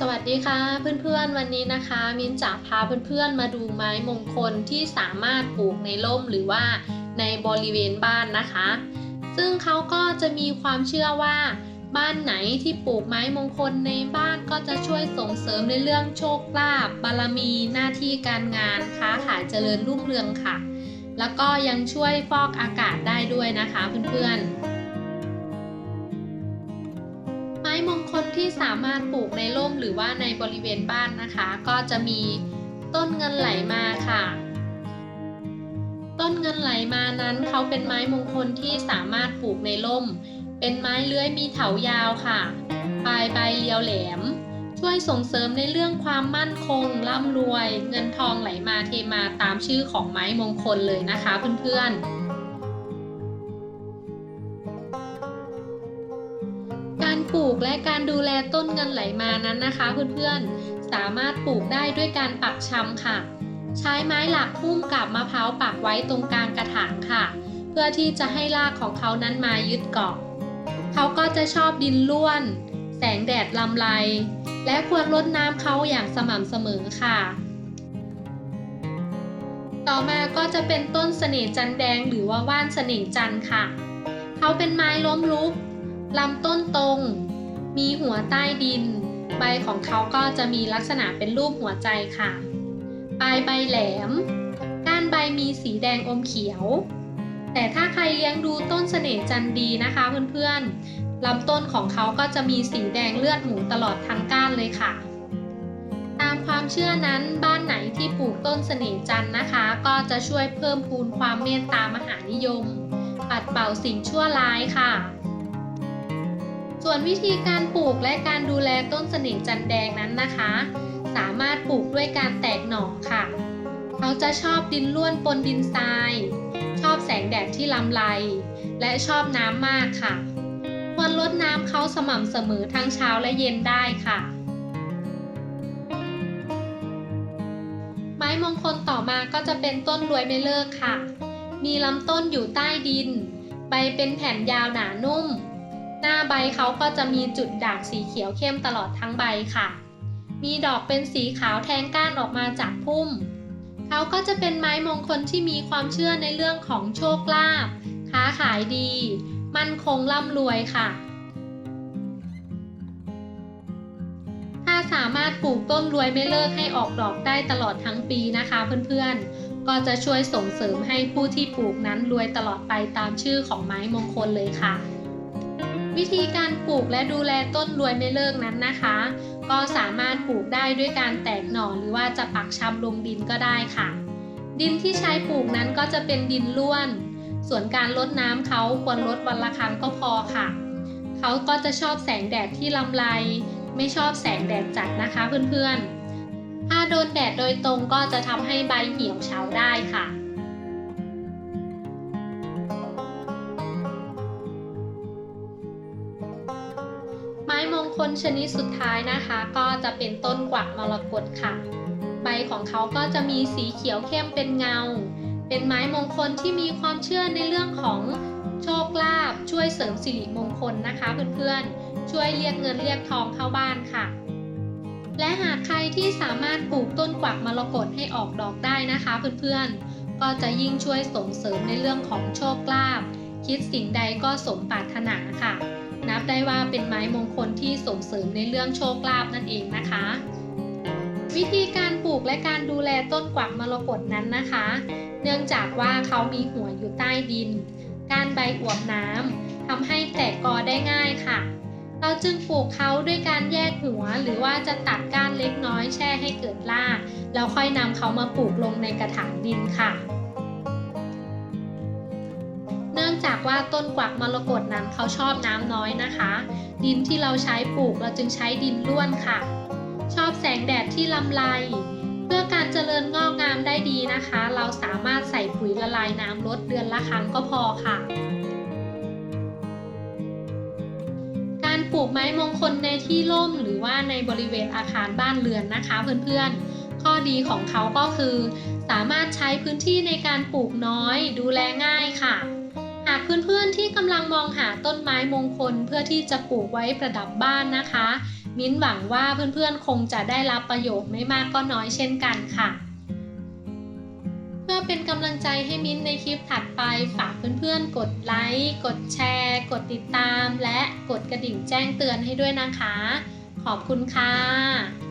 สวัสดีค่ะเพื่อนๆวันนี้นะคะ มินจะพาเพื่อนๆมาดูไม้มงคลที่สามารถปลูกในร่มหรือว่าในบริเวณบ้านนะคะ ซึ่งเขาก็จะมีความเชื่อว่า บ้านไหนที่ปลูกไม้มงคลในบ้านก็จะช่วยส่งเสริมในเรื่องโชคลาภบารมีหน้าที่การงานค้าขายเจริญรุ่งเรืองค่ะ แล้วก็ยังช่วยฟอกอากาศได้ด้วยนะคะเพื่อนๆ ที่สามารถปลูกในร่มหรือว่าในบริเวณบ้านนะคะ ก็จะมีต้นเงินไหลมาค่ะ ต้นเงินไหลมานั้นเขาเป็นไม้มงคลที่สามารถปลูกในร่ม เป็นไม้เลื้อยมีเถายาวค่ะ ปลายใบเรียวแหลม ช่วยส่งเสริมในเรื่องความมั่นคงร่ำรวย เงินทองไหลมาเทมาตามชื่อของไม้มงคลเลยนะคะเพื่อนๆ การปลูกและการดูแลต้นเงินไหลมานั้นนะคะเพื่อนๆ สามารถปลูกได้ด้วยการปักชำค่ะ ใช้ไม้หลักพุ่มกับมะพร้าวปักไว้ตรงกลางกระถางค่ะ เพื่อที่จะให้รากของเขานั้นมายึดเกาะ เขาก็จะชอบดินร่วน แสงแดดลำไรและควรรดน้ำเขาอย่างสม่ำเสมอค่ะ ต่อมาก็จะเป็นต้นเสน่ห์จันแดงหรือว่าว่านเสน่ห์จันค่ะ เขาเป็นไม้ล้มลุก ลำต้นตรง มีหัวใต้ดิน ใบของเขาก็จะมีลักษณะเป็นรูปหัวใจค่ะ ปลายใบแหลม ก้านใบมีสีแดงอมเขียว แต่ถ้าใครเลี้ยงดูต้นเสน่ห์จันดีนะคะเพื่อนๆลำต้นของเขาก็จะมีสีแดงเลือดหมูตลอดทั้งก้านเลยค่ะ ตามความเชื่อนั้นบ้านไหนที่ปลูกต้นเสน่ห์จันนะคะ ก็จะช่วยเพิ่มพูนความเมตตามหานิยม ปัดเป่าสิ่งชั่วร้ายค่ะ ส่วนวิธีการปลูกและการดูแลต้นสน่ห์จันแดงนั้นนะคะ สามารถปลูกด้วยการแตกหน่อค่ะ เขาจะชอบดินร่วนปนดินทราย ชอบแสงแดดที่ลำไร และชอบน้ำมากค่ะ ควรลดน้ำเขาสม่ำเสมอทั้งเช้าและเย็นได้ค่ะ ไม้มงคลต่อมาก็จะเป็นต้นรวยไม่เลิกค่ะ มีลำต้นอยู่ใต้ดิน ใบเป็นแผ่นยาวหนานุ่ม หน้าใบเขาก็จะมีจุดด่างสีเขียวเข้มตลอดทั้งใบค่ะ มีดอกเป็นสีขาวแทงก้านออกมาจากพุ่ม เขาก็จะเป็นไม้มงคลที่มีความเชื่อในเรื่องของโชคลาภ ค้าขายดี มั่นคงร่ำรวยค่ะ ถ้าสามารถปลูกต้นรวยไม่เลิกให้ออกดอกได้ตลอดทั้งปีนะคะเพื่อนๆ ก็จะช่วยส่งเสริมให้ผู้ที่ปลูกนั้นรวยตลอดไปตามชื่อของไม้มงคลเลยค่ะ วิธีการปลูกและดูแลต้นรวยไม่เลิกนั้นนะคะ ก็สามารถปลูกได้ด้วยการแตกหน่อหรือว่าจะปักชำลงดินก็ได้ค่ะ ดินที่ใช้ปลูกนั้นก็จะเป็นดินร่วน ส่วนการลดน้ำเขาควรลดวันละครั้งก็พอค่ะ เขาก็จะชอบแสงแดดที่ลำไร ไม่ชอบแสงแดดจัดนะคะเพื่อนๆ ถ้าโดนแดดโดยตรงก็จะทำให้ใบเหี่ยวเฉาได้ค่ะ คลชนิดสุดท้ายนะคะ ก็จะเป็นต้นกวักมรกตค่ะ ใบของเขาก็จะมีสีเขียวเข้มเป็นเงา เป็นไม้มงคลที่มีความเชื่อในเรื่องของโชคลาภช่วยเสริมสิริมงคลนะคะเพื่อนๆ ช่วยเรียกเงินเรียกทองเข้าบ้านค่ะ และหากใครที่สามารถปลูกต้นกวักมรกตให้ออกดอกได้นะคะเพื่อนๆ ก็จะยิ่งช่วยส่งเสริมในเรื่องของโชคลาภคิดสิ่งใดก็สมปรารถนาค่ะ นับได้ว่าเป็นไม้มงคลที่ส่งเสริมในเรื่องโชคลาภนั่นเองนะคะ วิธีการปลูกและการดูแลต้นกวักมรกตนั้นนะคะ เนื่องจากว่าเขามีหัวอยู่ใต้ดิน การใบอวบน้ำทำให้แตกกอได้ง่ายค่ะ เราจึงปลูกเขาด้วยการแยกหัวหรือว่าจะตัดก้านเล็กน้อยแช่ให้เกิดรากแล้วค่อยนำเขามาปลูกลงในกระถางดินค่ะ จากว่าต้นกวักมรกตนั้นเขาชอบน้ำน้อยนะคะ ดินที่เราใช้ปลูกเราจึงใช้ดินร่วนค่ะ ชอบแสงแดดที่ลำไรเพื่อการเจริญงอกงามได้ดีนะคะ เราสามารถใส่ปุ๋ยละลายน้ำลดเดือนละครั้งก็พอค่ะ การปลูกไม้มงคลในที่ร่มหรือว่าในบริเวณอาคารบ้านเรือนนะคะเพื่อนๆ ข้อดีของเขาก็คือ สามารถใช้พื้นที่ในการปลูกน้อยดูแลง่ายค่ะ หากเพื่อนๆที่กำลังมองหาต้นไม้มงคลเพื่อที่จะปลูกไว้ประดับบ้านนะคะ มิ้นหวังว่าเพื่อนๆคงจะได้รับประโยชน์ไม่มากก็น้อยเช่นกันค่ะ เพื่อเป็นกำลังใจให้มิ้นในคลิปถัดไปฝากเพื่อนๆ กดไลค์กดแชร์ กดติดตาม และกดกระดิ่งแจ้งเตือนให้ด้วยนะคะ ขอบคุณค่ะ